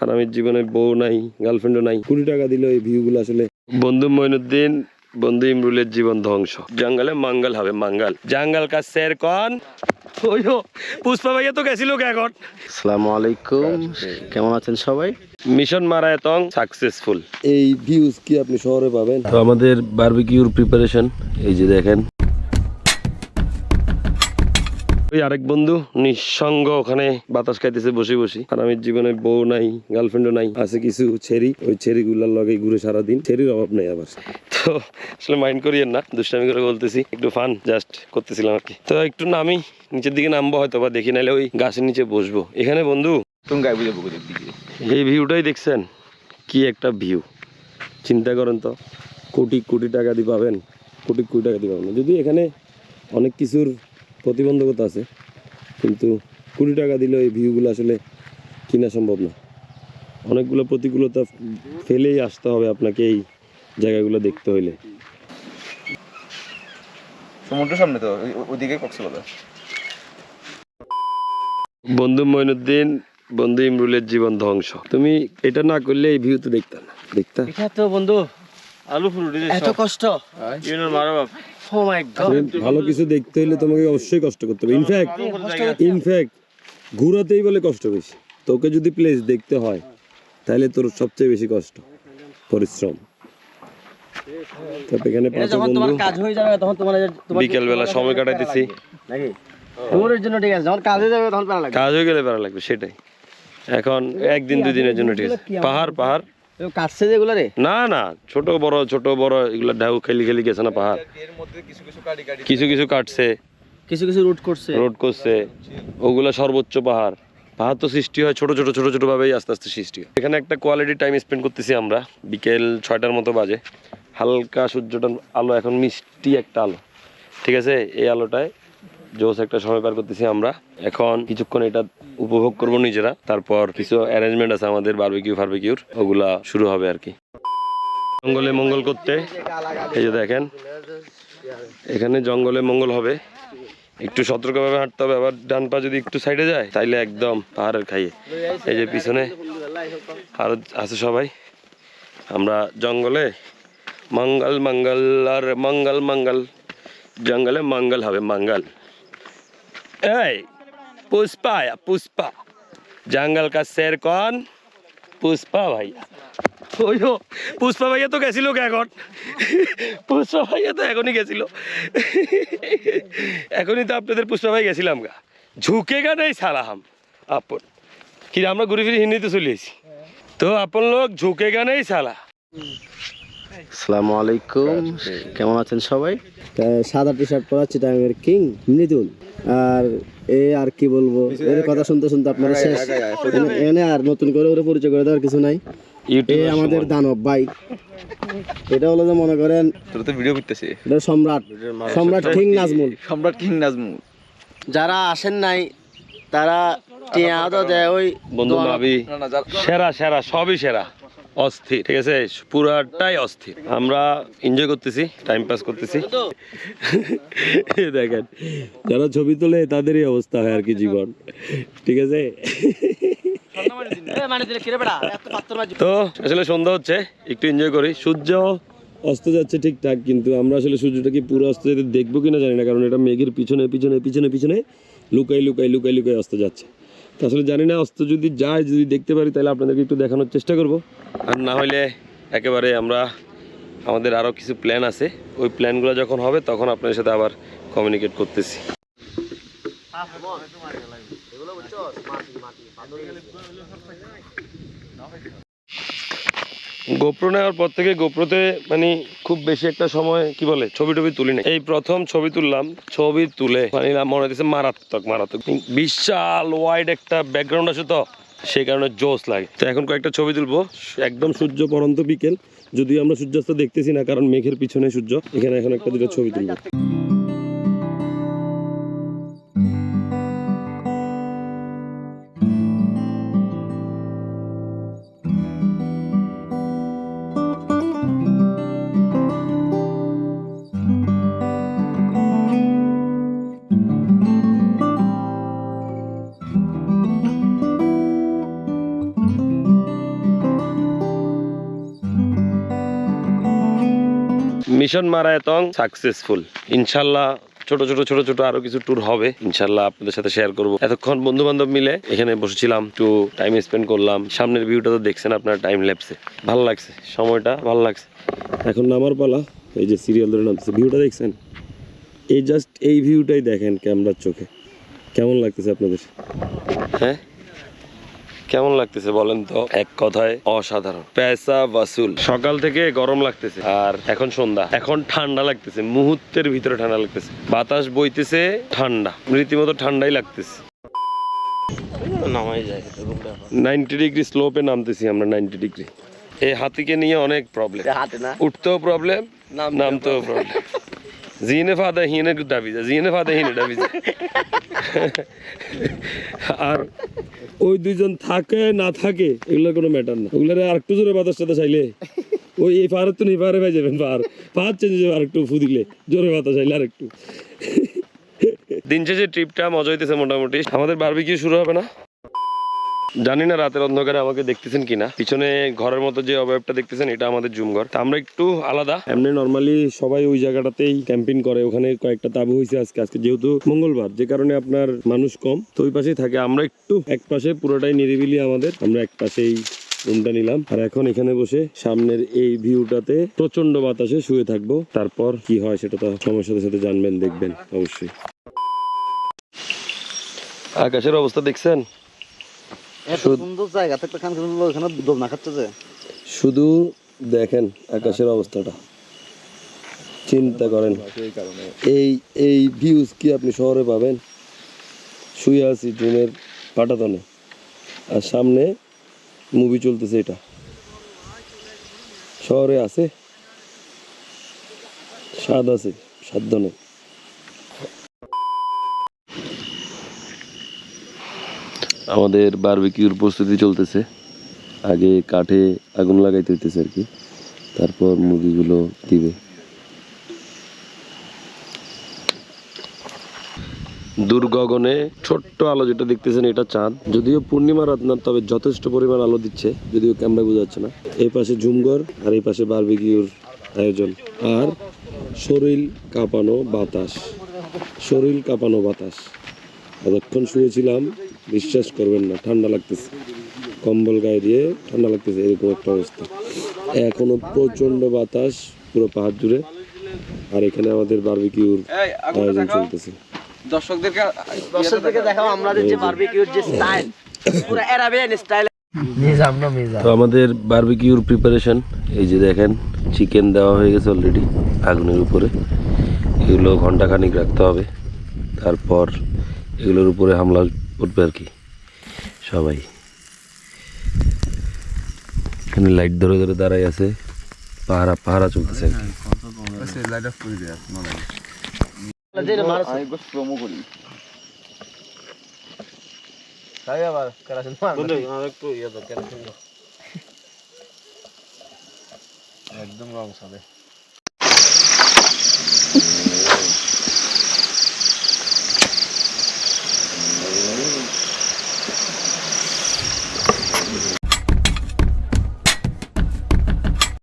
আর আমি জীবনে বউ নাই গার্লফ্রেন্ডও নাই। কুড়ি টাকা দিল এই ভিউগুলো আসলে বন্ধু মইনুদ্দিন বন্ধু ইমরুলের জীবন ধ্বংস। জঙ্গলে মঙ্গল হবে মঙ্গল। জঙ্গল কা শের কন? পুষ্পা ভাইয়া তো গেছিল এখন? আসসালামু আলাইকুম। কেমন আছেন সবাই? মিশন মারায়তং সাকসেসফুল এই ভিউজ কি আপনি শহরে পাবেন? তো আমাদের বারবিকিউর প্রিপারেশন এই যে দেখেন। ওই আরেক বন্ধু নিঃসঙ্গ ওখানে বাতাস খাইতেছে বসে বসে। আর আমি জীবনে বউ নাই গার্লফ্রেন্ডও নাই আছে কিছু ছেড়ি। ওই ছেড়ি গুলার লগে ঘুরে সারাদিন ছেড়ির অভাব নেই আবার। তো আসলে মাইন্ড করিয়েন না দুষ্টামি করে বলতেছি একটু ফান জাস্ট করতেছিলাম আর কি। তো একটু নামি নিচের দিকে নামবো হয়তো বা দেখি নাইলে ওই গাছের নিচে বসবো। এখানে বন্ধু তুমি গায়ে বুঝে পুকুরের দিকে এই ভিউটাই দেখছেন? কি একটা ভিউ চিন্তা করেন তো কোটি কোটি টাকা দিয়ে পাবেন কোটি কোটি টাকা দিয়ে পাবেন। যদি এখানে অনেক কিছুর প্রতিবন্ধকতা আছে কিন্তু কোটি টাকা দিলে এই ভিউগুলো আসলে কিনা সম্ভব না। অনেকগুলো প্রতিকূলতা ফেলেই আসতে হবে আপনাকে এই জায়গাগুলো দেখতে হইলে। সমুদ্র সামনে তো ওইদিকে কক্সবাজার। বন্ধু মইনুদ্দিন বন্ধু ইমরুলের জীবন ধ্বংস। তুমি এটা না করলে এই ভিউ তো দেখতে না। দেখতা? এটা তো বন্ধু আলু ফুল এত কষ্ট। মারো বাপ ও মাই গড ভালো কিছু দেখতে হইলে তোমাকে অবশ্যই কষ্ট করতে হবে। ইনফ্যাক্ট ইনফ্যাক্ট ঘুরাতেই বলে কষ্ট বেশি। তোকে যদি প্লেস দেখতে হয় তাহলে তোর সবচেয়ে বেশি কষ্ট। পরিশ্রম। এখানে পাঁচ বন্ধু। কাজ হয়ে যাবে তখন তোমার তোমার বিকেল বেলা সময় কাটাইতেছি। নাকি? তোমার জন্য ঠিক আছে। যখন কাজ যাবে তখন প্যারা লাগবে কাজ হয়ে গেলে ভালো লাগবে সেটাই। এখন একদিন দুই দিনের জন্য ঠিক আছে। পাহাড় পাহাড়। কাটছে যেগুলো রে? না না ছোট বড় ছোট বড় এগুলো ঢেউ খেলি খেলি গেছে না পাহাড়। এর মধ্যে কিছু কিছু কাটি কাটি কিছু কিছু কাটছে। কিছু কিছু রুট করছে। রোড করছে। ওগুলা সর্বোচ্চ পাহাড়। পাহাড় তো সৃষ্টি হয় ছোট ছোট ছোট ছোট ভাবেই আস্তে আস্তে সৃষ্টি হয়। এখানে একটা কোয়ালিটি টাইম স্পেন্ড করতেছি আমরা। বিকেল ছয়টার মতো বাজে। হালকা সূর্যটার আলো এখন মিষ্টি একটা আলো। ঠিক আছে? এই আলোটায় জোস একটা সময় পার করতেছি আমরা। এখন কিছুক্ষণ এটা উপভোগ করব নিজেরা। তারপর কিছু অ্যারেঞ্জমেন্ট আছে আমাদের বারবিকিউ ফারবিকিউর ওগুলা শুরু হবে আর কি। জঙ্গলে মঙ্গল করতে। এই যে দেখেন, এখানে জঙ্গলে মঙ্গল হবে। একটু সতর্কভাবে হাঁটতে হবে। আবার ডান পা যদি একটু সাইডে যায়, তাইলে একদম পাহাড়ের খাইয়ে। এই যে পিছনে আর আছে সবাই। আমরা জঙ্গলে মঙ্গল মঙ্গল আর মঙ্গল মঙ্গল। জঙ্গলে মঙ্গল হবে, মঙ্গল। এই, পুষ্পা আয়া পুষ্পা। জঙ্গল কা শের কন? পুষ্পা ভাইয়া। ওইও, পুষ্পা ভাইয়া তো গেছিল এখন? পুষ্পা ভাইয়া তো এখনই গেছিল। এখনই তো আপনাদের পুষ্পা ভাই গেছিলাম গা। ঝুঁকে গা নেই সারা হাম। আপন। কি আমরা ঘুরে ফিরে হিন্দিতে চলে এসেছি। তো আপন লোক ঝুঁকে গা নেই সালা আসসালামু আলাইকুম। কেমন আছেন সবাই? সাদা টি শার্ট পরা চিটাঙ্গের কিং মৃদুল। আর এ আর কি বলব? এর কথা শুনতে শুনতে আপনারা শেষ। এনে- আর নতুন করে ওরে পরিচয় করে দেওয়ার কিছু নাই। এ ইউটিউব আমাদের দানব ভাই। এটা হলো যে মনে করেন তোর তো ভিডিও করতেছি। এটা সম্রাট। সম্রাট কিং নাজমুল। সম্রাট কিং নাজমু যারা আসেন নাই তারা টিয়া দেয় ওই বন্ধু ভাবি সেরা সেরা সবই সেরা। অস্থির, ঠিক আছে? পুরাটাই অস্থির। আমরা এনজয় করতেছি টাইম পাস করতেছি। দেখেন, যারা ছবি তোলে তাদেরই অবস্থা হয় আর কি জীবন, ঠিক আছে? তো আসলে সন্ধ্যা হচ্ছে, একটু এনজয় করি। সূর্য অস্ত যাচ্ছে ঠিকঠাক, কিন্তু আমরা আসলে সূর্যটা কি পুরো অস্ত যেতে দেখব কিনা জানি না, কারণ এটা মেঘের পিছনে পিছনে পিছনে পিছনে লুকাই লুকাই লুকাই লুকাই অস্ত যাচ্ছে। আসলে জানি না, অস্ত যদি যায়, যদি দেখতে পারি, তাহলে আপনাদেরকে একটু দেখানোর চেষ্টা করব। আর না হলে একেবারে আমরা, আমাদের আরও কিছু প্ল্যান আছে। ওই প্ল্যানগুলো যখন হবে, তখন আপনাদের সাথে আবার কমিউনিকেট করতেছি। গোপ্রো নেওয়ার পর থেকে গোপ্রোতে মানে খুব বেশি একটা সময়, কি বলে ছবি টবি তুলি না এই প্রথম ছবি তুললাম, ছবি তুলে মানে মনে হচ্ছে মারাত্মক মারাত্মক। বিশাল ওয়াইড একটা ব্যাকগ্রাউন্ড আছে তো, সেই কারণে জোস লাগে। তো এখন কয়েকটা ছবি তুলবো। একদম সূর্য পরন্ত বিকেল, যদিও আমরা সূর্যাস্ত দেখতেছি না, কারণ মেঘের পিছনে সূর্য। এখানে এখন একটা দুটো ছবি তুলবো। মিশন মারায়তং সাকসেসফুল ইনশাল্লাহ ছোট ছোট ছোট ছোট আরও কিছু ট্যুর হবে। ইনশাল্লাহ আপনাদের সাথে শেয়ার করব। এতক্ষণ বন্ধু বান্ধব মিলে এখানে বসেছিলাম একটু টাইম স্পেন্ড করলাম। সামনের ভিউটা তো দেখছেন আপনার টাইম ল্যাপসে ভালো লাগছে সময়টা ভালো লাগছে। এখন নামার পালা এই যে সিরিয়াল ধরে নামতেছে ভিউটা দেখছেন? এই জাস্ট এই ভিউটাই দেখেন ক্যামেরার চোখে। কেমন লাগতেছে আপনাদের? হ্যাঁ? কেমন লাগতেছে বলেন তো? এক কথায় অসাধারণ। পেসা বাসুল। সকাল থেকে গরম লাগতেছে। আর এখন সন্ধ্যা। এখন ঠান্ডা লাগতেছে। মুহূর্তের ভিতরে ঠান্ডা লাগতেছে। বাতাস বইতেছে ঠান্ডা। রীতিমতো ঠান্ডাই লাগতেছে। নাইনটি ডিগ্রি স্লোপে নামতেছি আমরা নাইনটি ডিগ্রি। এই হাতিকে নিয়ে অনেক প্রবলেম হাতে না? উঠতেও প্রবলেম নামতেও প্রবলেম জিনে ফাদা হিনে ডাবি যায় জিনে ফাদা হিনে ডাবি যায় আর ওই দুইজন থাকে না থাকে এগুলোর কোনো ম্যাটার না। ওগুলোর আর একটু জোরে বাতাস সাথে চাইলে ওই এই পাহাড়ের তো নেই পাহাড়ে ভাই যাবেন পাহাড়। পাহাড় চেঞ্জ যাবে আরেকটু ফু দিলে জোরে বাতাস চাইলে আরেকটু দিন শেষে ট্রিপটা মজা হইতেছে মোটামুটি। আমাদের বারবিকিউ শুরু হবে না? জানি না রাতের অন্ধকারে আমাকে দেখতেছেন কিনা। পিছনে ঘরের মতো যে অবয়বটা দেখতেছেন এটা আমাদের জুম ঘর তা আমরা একটু আলাদা। এমনি নর্মালি সবাই ওই জায়গাটাতেই ক্যাম্পিং করে ওখানে কয়েকটা তাবু হয়েছে আজকে। আজকে যেহেতু মঙ্গলবার যে কারণে আপনার মানুষ কম। তো ওই পাশেই থাকে। আমরা একটু এক পাশে পুরোটাই নিরিবিলি আমাদের। আমরা এক পাশেই রুমটা নিলাম। আর এখন এখানে বসে সামনের এই ভিউটাতে প্রচণ্ড বাতাসে শুয়ে থাকব। তারপর কি হয় সেটা তো সময়ের সাথে সাথে জানবেন দেখবেন অবশ্যই। আকাশের অবস্থা দেখছেন? এত সুন্দর জায়গা খান খান ওখানে দম খাচ্ছে যে শুধু দেখেন আকাশের অবস্থাটা। চিন্তা করেন এই এই ভিউজ কি আপনি শহরে পাবেন? শুয়ে আছি ট্রেনের পাটাতনে। আর সামনে মুভি চলতেছে এটা। শহরে আছে? স্বাদ আছে সাধ্য নেই আমাদের বারবিকিউর প্রস্তুতি চলতেছে। আগে কাঠে আগুন লাগাইতে হইতেছে আর কি। তারপর মুরগিগুলো দিবে। দুর্গগনে ছোট্ট আলো যেটা দেখতেছেন, এটা চাঁদ। যদিও পূর্ণিমা রাত না তবে যথেষ্ট পরিমাণ আলো দিচ্ছে। যদিও ক্যামেরা বোঝা যাচ্ছে না। এই পাশে ঝুমঘর আর এই পাশে বারবিকিউর আয়োজন। আর শরীর কাঁপানো বাতাস। শরীর কাঁপানো বাতাস। এতক্ষণ শুয়েছিলাম বিশ্বাস করবেন না ঠান্ডা লাগতেছে। কম্বল গায়ে দিয়ে ঠান্ডা লাগতেছে এরকম একটা অবস্থা। এখনও প্রচণ্ড বাতাস পুরো পাহাড় জুড়ে। আর এখানে আমাদের বারবিকিউর এই আয়োজন চলতেছে। দর্শকদেরকে দর্শকদেরকে দেখাও আমাদের যে বারবিকিউর যে স্টাইল পুরো অ্যারাবিয়ান স্টাইল তো আমাদের বারবিকিউর প্রিপারেশন এই যে দেখেন চিকেন দেওয়া হয়ে গেছে অলরেডি আগুনের উপরে। এগুলো ঘন্টাখানিক রাখতে হবে। তারপর এগুলোর উপরে হামলা করবে আর কি সবাই। এখানে লাইট ধরে ধরে দাঁড়াই আছে পাহারা পাহারা চলতেছে আর কি। ইয়ে একদম রং সাবে